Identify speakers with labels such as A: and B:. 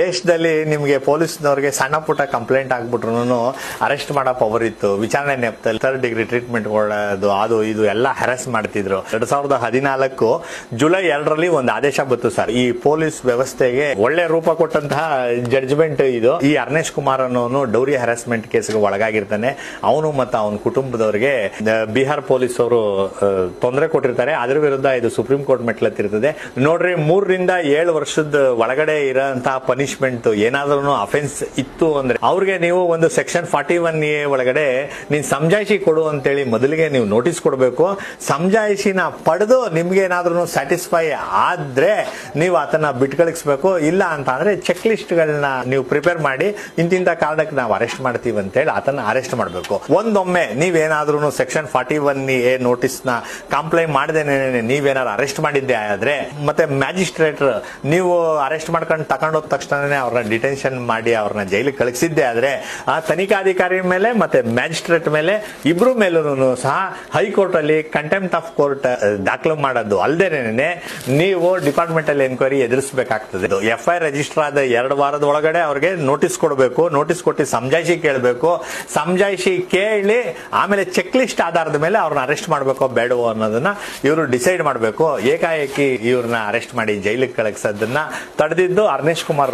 A: ದೇಶದಲ್ಲಿ ನಿಮ್ಗೆ ಪೊಲೀಸ್ನವ್ರಿಗೆ ಸಣ್ಣ ಪುಟ್ಟ ಕಂಪ್ಲೇಂಟ್ ಆಗ್ಬಿಟ್ರು ಅರೆಸ್ಟ್ ಮಾಡೋ ಪವರ್ ಇತ್ತು. ವಿಚಾರಣೆ ನೆಪದಲ್ಲಿ ಥರ್ಡ್ ಡಿಗ್ರಿ ಟ್ರೀಟ್ಮೆಂಟ್ ಕೊಡೋದು, ಅದು, ಇದು ಎಲ್ಲ ಹ್ಯಾರಸ್ ಮಾಡ್ತಿದ್ರು. ಎರಡ್ ಸಾವಿರದ ಹದಿನಾಲ್ಕು ಜುಲೈ ಎರಡರಲ್ಲಿ ಒಂದು ಆದೇಶ ಬಂತು ಸರ್. ಈ ಪೊಲೀಸ್ ವ್ಯವಸ್ಥೆಗೆ ಒಳ್ಳೆ ರೂಪ ಕೊಟ್ಟಂತಹ ಜಡ್ಜ್ಮೆಂಟ್ ಇದು. ಈ ಅರ್ನೇಶ್ ಕುಮಾರ್ ಅನ್ನೋನು ಡೌರಿ ಹ್ಯಾರಸ್ಮೆಂಟ್ ಕೇಸ್ಗೆ ಒಳಗಾಗಿರ್ತಾನೆ. ಅವನು ಮತ್ತು ಅವನ ಕುಟುಂಬದವರಿಗೆ ಬಿಹಾರ್ ಪೊಲೀಸ್ ಅವರು ತೊಂದರೆ ಕೊಟ್ಟಿರ್ತಾರೆ. ಅದ್ರ ವಿರುದ್ಧ ಇದು ಸುಪ್ರೀಂ ಕೋರ್ಟ್ ಮೆಟ್ಲತ್ತಿರ್ತದೆ ನೋಡ್ರಿ, ಮೂರರಿಂದ ಏಳು ವರ್ಷದ ಒಳಗಡೆ ಇರೋಂತಹ ಪನಿಷ್ಮೆಂಟ್ ಏನಾದ್ರೂ ಅಫೆನ್ಸ್ ಇತ್ತು ಅಂದ್ರೆ ಅವ್ರಿಗೆ ನೀವು ಒಂದು ಸೆಕ್ಷನ್ ಫಾರ್ಟಿ ಒನ್ ಎ ಒಳಗಡೆ ನೀನ್ ಸಮಜಾಯಿಷಿ ಕೊಡು ಅಂತೇಳಿ ಮೊದಲಿಗೆ ನೀವು ನೋಟಿಸ್ ಕೊಡಬೇಕು. ಸಮಜಾಯಿಷಿನ ಪಡೆದು ನಿಮ್ಗೆ ಏನಾದ್ರೂ ಸ್ಯಾಟಿಸ್ಫೈ ಆದ್ರೆ ನೀವು ಆತನ ಬಿಟ್ಕಳಿಸ್ಬೇಕು. ಇಲ್ಲ ಅಂತ ಅಂದ್ರೆ ಚೆಕ್ ಲಿಸ್ಟ್ಗಳನ್ನ ನೀವು ಪ್ರಿಪೇರ್ ಮಾಡಿ ಇಂತಿಂತ ಕಾರಣಕ್ಕೆ ನಾವು ಅರೆಸ್ಟ್ ಮಾಡ್ತೀವಿ ಅಂತೇಳಿ ಆತನ ಅರೆಸ್ಟ್ ಮಾಡಬೇಕು. ಒಂದೊಮ್ಮೆ ನೀವೇನಾದ್ರೂ ಸೆಕ್ಷನ್ ಫಾರ್ಟಿ ಒನ್ ಎ ನೋಟಿಸ್ನ ಕಂಪ್ಲೇಂಟ್ ಮಾಡದೇನೆ ನೀವೇನಾದ್ರು ಅರೆಸ್ಟ್ ಮಾಡಿದ್ದೆ ಆದ್ರೆ ಮತ್ತೆ ಮ್ಯಾಜಿಸ್ಟ್ರೇಟ್ ನೀವು ಅರೆಸ್ಟ್ ಮಾಡ್ಕೊಂಡು ತಗೊಂಡೋದ ತಕ್ಷಣನೇ ಅವ್ರನ್ನ ಡಿಟೆನ್ಷನ್ ಮಾಡಿ ಅವ್ರನ್ನ ಜೈಲಿಗೆ ಕಳಿಸಿದ್ದೆ ಆದ್ರೆ ಆ ತನಿಖಾಧಿಕಾರಿ ಮೇಲೆ ಮತ್ತೆ ಮ್ಯಾಜಿಸ್ಟ್ರೇಟ್ ಮೇಲೆ ಇಬ್ರು ಮೇಲೂ ಸಹ ಹೈಕೋರ್ಟ್ ಅಲ್ಲಿ ಕಂಟೆಂಪ್ಟ್ ಆಫ್ ಕೋರ್ಟ್ ದಾಖಲು ಮಾಡೋದು ಅಲ್ಲದೇನೆ ನೀವು ಡಿಪಾರ್ಟ್ಮೆಂಟ್ ಅಲ್ಲಿ ಎನ್ಕ್ವೈರಿ ಎದುರಿಸಬೇಕಾಗ್ತದೆ. ಎಫ್ ಐ ರಿಜಿಸ್ಟರ್ ಆದ ಎರಡು ವಾರದ ಒಳಗಡೆ ಅವ್ರಿಗೆ ನೋಟಿಸ್ ಕೊಡಬೇಕು ನೋಟಿಸ್ ಕೊಟ್ಟು ಸಮಜಾಯಿಷಿ ಕೇಳಬೇಕು. ಸಮಜಾಯಿಷಿ ಕೇಳಿ ಆಮೇಲೆ ಚೆಕ್ ಲಿಸ್ಟ್ ಆಧಾರದ ಮೇಲೆ ಅವ್ರನ್ನ ಅರೆಸ್ಟ್ ಮಾಡಬೇಕೋ ಬೇಡವೋ ಅನ್ನೋದನ್ನ ಇವರು ಡಿಸೈಡ್ ಮಾಡಬೇಕು. ಏಕಾಏಕಿ ಇವ್ರನ್ನ ಅರೆಸ್ಟ್ ಮಾಡಿ ಜೈಲಿಗೆ ಕಳಿಸೋದನ್ನ ತಡೆದಿದ್ದು ಅರ್ನೇಶ್ ಕುಮಾರ್